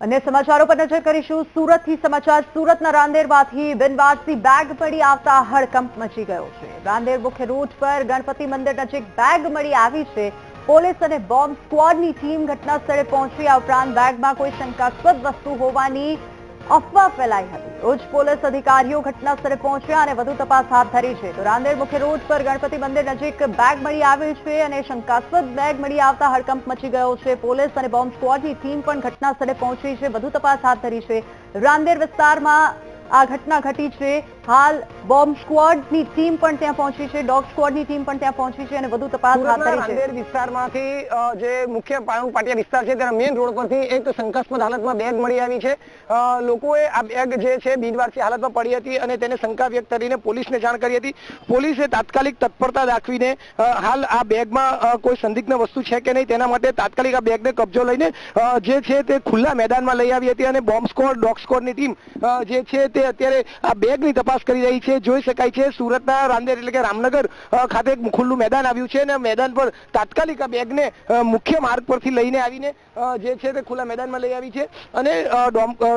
અને સમાચારો પર નજર કરીશું. સુરતથી સમાચાર, સુરતના રાંદેરમાંથી બિનવારસી બેગ મળી આવતા હડકંપ મચી ગયો છે. રાંદેર મુખ્ય રૂટ પર ગણપતિ મંદિર નજીક બેગ મળી આવી છે. પોલીસ અને બોમ્બ સ્ક્વોડની ટીમ ઘટના સ્થળે પહોંચી આ ઉપરાંત બેગમાં કોઈ શંકાસ્પદ વસ્તુ હોવાની અફવા ફેલાઈ હતી. રોજ પોલીસ અધિકારીઓ ઘટના સ્થળે પહોંચ્યા અને વધુ તપાસ હાથ ધરી છે. તો રાંદેર મુખ્ય રોડ પર ગણપતિ મંદિર નજીક બેગ મળી આવી છે અને શંકાસ્પદ બેગ મળી આવતા હડકંપ મચી ગયો છે. પોલીસ અને બોમ્બ સ્ક્વોડની ટીમ પણ ઘટના સ્થળે પહોંચી છે. વધુ તપાસ હાથ ધરી છે. રાંદેર વિસ્તારમાં આ ઘટના ઘટી છે. હાલ બોમ્બ સ્ક્વોડની ટીમ પણ ત્યાં પહોંચી છે. ડોગ સ્ક્વોડની ટીમ પણ ત્યાં પહોંચી છે અને વધુ તપાસ હાથ ધરી છે. વિસ્તારમાંથી જે મુખ્ય પાટિયા વિસ્તાર છે તેના મેઇન રોડ પરથી એક શંકાસ્પદ હાલતમાં બેગ મળી આવી છે. લોકોએ આ બેગ જે છે બિનવારસી હાલતમાં પડી હતી અને તેને શંકા વ્યક્ત કરીને પોલીસને જાણ કરી હતી. પોલીસે તાત્કાલિક તત્પરતા દાખવીને હાલ આ બેગમાં કોઈ સંદિગ્ધ વસ્તુ છે કે નહીં તેના માટે તાત્કાલિક આ બેગને કબજો લઈને જે છે તે ખુલ્લા મેદાનમાં લઈ આવી હતી અને બોમ્બ સ્કોડ ડોગ સ્કોડની ટીમ જે છે તે અત્યારે આ બેગની તપાસ કરી રહી છે. જોઈ શકાય છે, સુરતના રાંદેર એટલે કે રામનગર ખાતે એક ખુલ્લું મેદાન આવ્યું છે અને મેદાન પર તાત્કાલિક આ બેગને મુખ્ય માર્ગ પરથી લઈને આવીને જે છે તે ખુલ્લા મેદાનમાં લઈ આવી છે અને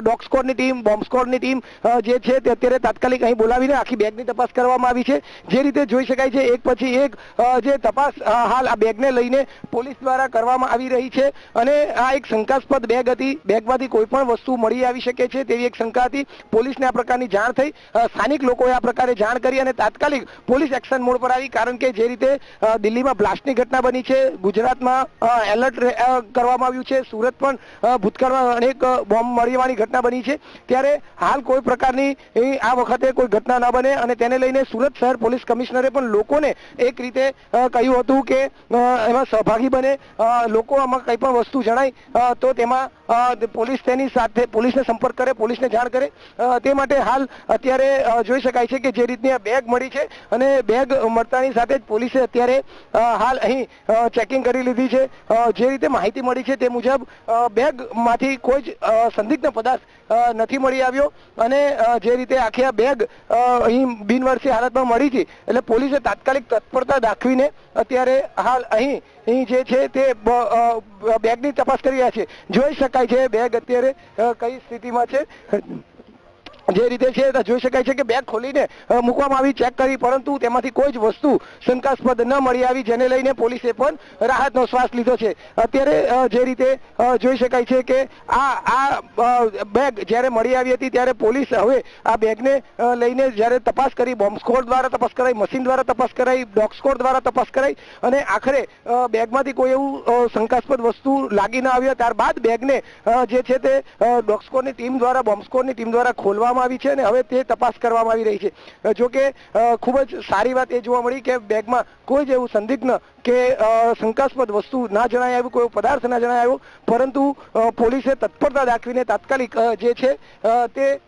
ડોગ સ્કોડની ટીમ, બોમ્બ સ્કોડની ટીમ જે છે તે અત્યારે તાત્કાલિક અહીં બોલાવીને આખી બેગની તપાસ કરવામાં આવી છે. જે રીતે જોઈ શકાય છે, એક પછી એક જે તપાસ હાલ આ બેગને લઈને પોલીસ દ્વારા કરવામાં આવી રહી છે અને આ એક શંકાસ્પદ બેગ હતી. બેગમાંથી કોઈ પણ વસ્તુ મળી આવી શકે છે તેવી એક શંકા હતી. પોલીસને આ પ્રકારની જાણ થઈ. સ્થાનિક લોકોએ આ પ્રકારે જાણ કરી અને તાત્કાલિક પોલીસ એક્શન મોડ પર આવી, કારણ કે જે રીતે દિલ્હીમાં બ્લાસ્ટની ઘટના બની છે, ગુજરાતમાં એલર્ટ કરવામાં આવ્યું છે, સુરત પણ ભૂતકાળમાં અનેક બોમ્બ મળીવાની ઘટના બની છે. ત્યારે હાલ કોઈ પ્રકારની આ વખતે કોઈ ઘટના ન બને અને તેને લઈને સુરત શહેર પોલીસ કમિશનરે પણ લોકોને એક રીતે કહ્યું હતું કે એમાં સહભાગી બને. લોકો આમાં કંઈ પણ વસ્તુ જણાય તો તેમાં પોલીસ તેની સાથે પોલીસને સંપર્ક કરે, પોલીસને જાણ કરે. તે હાલ અત્યારે જોઈ શકાય છે કે જે રીતની આ બેગ મળી છે અને બેગ મળતાની સાથે જ પોલીસે અત્યારે હાલ અહીં ચેકિંગ કરી લીધી છે. જે રીતે માહિતી મળી છે તે મુજબ બેગમાંથી કોઈ જ સંદિગ્ધ પદાર્થ નથી મળી આવ્યો અને જે રીતે આખી આ બેગ અહીં બિનવર્ષી હાલતમાં મળી હતી એટલે પોલીસે તાત્કાલિક તત્પરતા દાખવીને અત્યારે હાલ અહીં જે છે તે બેગની તપાસ કરી રહ્યા છે. જોઈ શકાય છે, બેગ અત્યારે કઈ સ્થિતિમાં છે? જે રીતે છે જોઈ શકાય છે કે બેગ ખોલીને મૂકવામાં આવી, ચેક કરી, પરંતુ તેમાંથી કોઈ જ વસ્તુ શંકાસ્પદ ન મળી આવી, જેને લઈને પોલીસે પણ રાહતનો શ્વાસ લીધો છે. અત્યારે જે રીતે જોઈ શકાય છે કે આ આ બેગ જ્યારે મળી આવી હતી, ત્યારે પોલીસ હવે આ બેગને લઈને જ્યારે તપાસ કરી, બોમ્બ સ્કોડ દ્વારા તપાસ કરાઈ, મશીન દ્વારા તપાસ કરાઈ, ડોગ દ્વારા તપાસ કરાઈ, અને આખરે બેગમાંથી કોઈ એવું શંકાસ્પદ વસ્તુ લાગી ન આવ્યા ત્યારબાદ બેગને જે છે તે ડોગ ટીમ દ્વારા, બોમ્બ ટીમ દ્વારા ખોલવામાં આવી છે અને હવે તે તપાસ કરવામાં આવી રહી છે. અ, જો કે અ, ખૂબ જ સારી વાત એ જોવા મળી કે બેગમાં કોઈ જ એવું સંદિગ્ધ કે શંકાસ્પદ વસ્તુ ના જણાય આવ્યું કોઈ પદાર્થ ના જણાય આવ્યો પરંતુ પોલીસે તત્પરતા દાખવીને તાત્કાલિક જે છે તે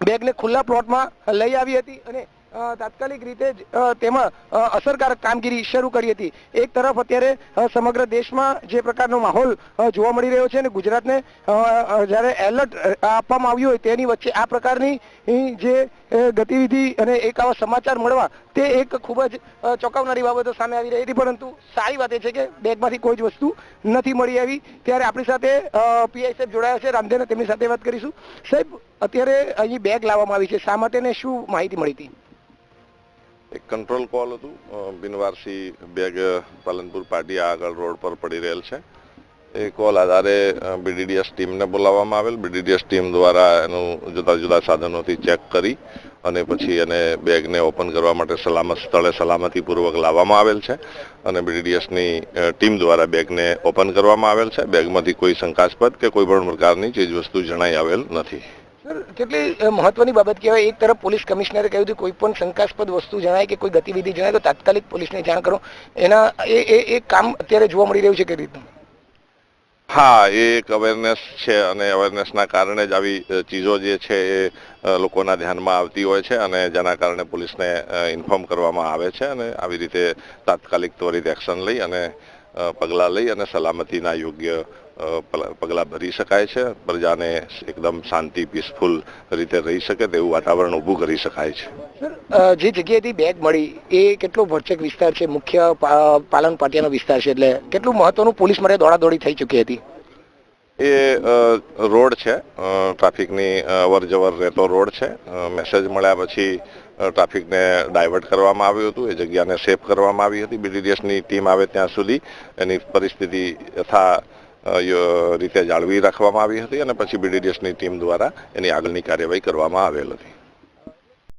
બેગને ખુલ્લા પ્લોટમાં લઈ આવી હતી અને તાત્કાલિક રીતે જ તેમાં અસરકારક કામગીરી શરૂ કરી હતી. એક તરફ અત્યારે સમગ્ર દેશમાં જે પ્રકારનો માહોલ જોવા મળી રહ્યો છે અને ગુજરાતને જ્યારે એલર્ટ આપવામાં આવ્યું હોય તેની વચ્ચે આ પ્રકારની જે ગતિવિધિ અને એક આવા સમાચાર મળવા, તે એક ખૂબ જ ચોંકાવનારી બાબતો સામે આવી રહી હતી. પરંતુ સારી વાત એ છે કે બેગમાંથી કોઈ જ વસ્તુ નથી મળી આવી. ત્યારે આપણી સાથે પીઆઈ સાહેબ જોડાયા છે. રામદેવને તેમની સાથે વાત કરીશું. સાહેબ, અત્યારે અહીં બેગ લાવવામાં આવી છે. શા માટે શું માહિતી મળી હતી? એક કંટ્રોલ કોલ હતું. બિનવારસી બેગ પાલનપુર પાટિયા આગળ રોડ પર પડી રહેલ છે. એ કોલ આધારે બીડીડીએસ ટીમને બોલાવવામાં આવેલ. બીડીડીએસ ટીમ દ્વારા એનું જુદા જુદા સાધનોથી ચેક કરી અને પછી એને બેગને ઓપન કરવા માટે સલામત સ્થળે સલામતીપૂર્વક લાવવામાં આવેલ છે અને બીડીડીએસની ટીમ દ્વારા બેગને ઓપન કરવામાં આવેલ છે. બેગમાંથી કોઈ શંકાસ્પદ કે કોઈ પણ પ્રકારની ચીજવસ્તુ જણાઈ આવેલ નથી. કેટલી મહત્વની બાબત કહેવાય? એક તરફ પોલીસ કમિશનરે કહ્યું હતું કોઈ પણ શંકાસ્પદ વસ્તુ જણાય કે કોઈ ગતિવિધિ જણાય તો તાત્કાલિક પોલીસને જાણ કરો. એના, એ એ કામ અત્યારે જોવા મળી રહ્યું છે કે રીતનું? હા, એ એક અવેરનેસ છે અને અવેરનેસના કારણે જ આવી ચીજો જે છે એ લોકોના ધ્યાનમાં આવતી હોય છે અને જેના કારણે પોલીસને ઇન્ફોર્મ કરવામાં આવે છે અને આવી રીતે તાત્કાલિક ત્વરિત એક્શન લઈ અને પગલાં લઈ અને સલામતીના યોગ્ય પગલાં ભરી શકાય છે. પ્રજાને એકદમ શાંતિ પીસફુલ રીતે રહી શકે તેવું વાતાવરણ ઊભું કરી શકાય છે. જે જગ્યાએથી બેગ મળી એ કેટલો ભરચક વિસ્તાર છે? મુખ્ય પાલન પાટિયાનો વિસ્તાર છે એટલે કેટલું મહત્વનું પોલીસ માટે દોડાદોડી થઈ ચૂકી હતી? એ રોડ છે. ટ્રાફિકની અવરજવર રહેતો રોડ છે. મેસેજ મળ્યા પછી ટ્રાફિકને ડાયવર્ટ કરવામાં આવ્યું હતું. એ જગ્યાને સેફ કરવામાં આવી હતી. બીડીડીએસની ટીમ આવે ત્યાં સુધી. એની પરિસ્થિતિ યથા રીતે જાળવી રાખવામાં આવી હતી અને પછી બીડીડીએસની ટીમ દ્વારા એની આગળની કાર્યવાહી કરવામાં આવેલ હતી.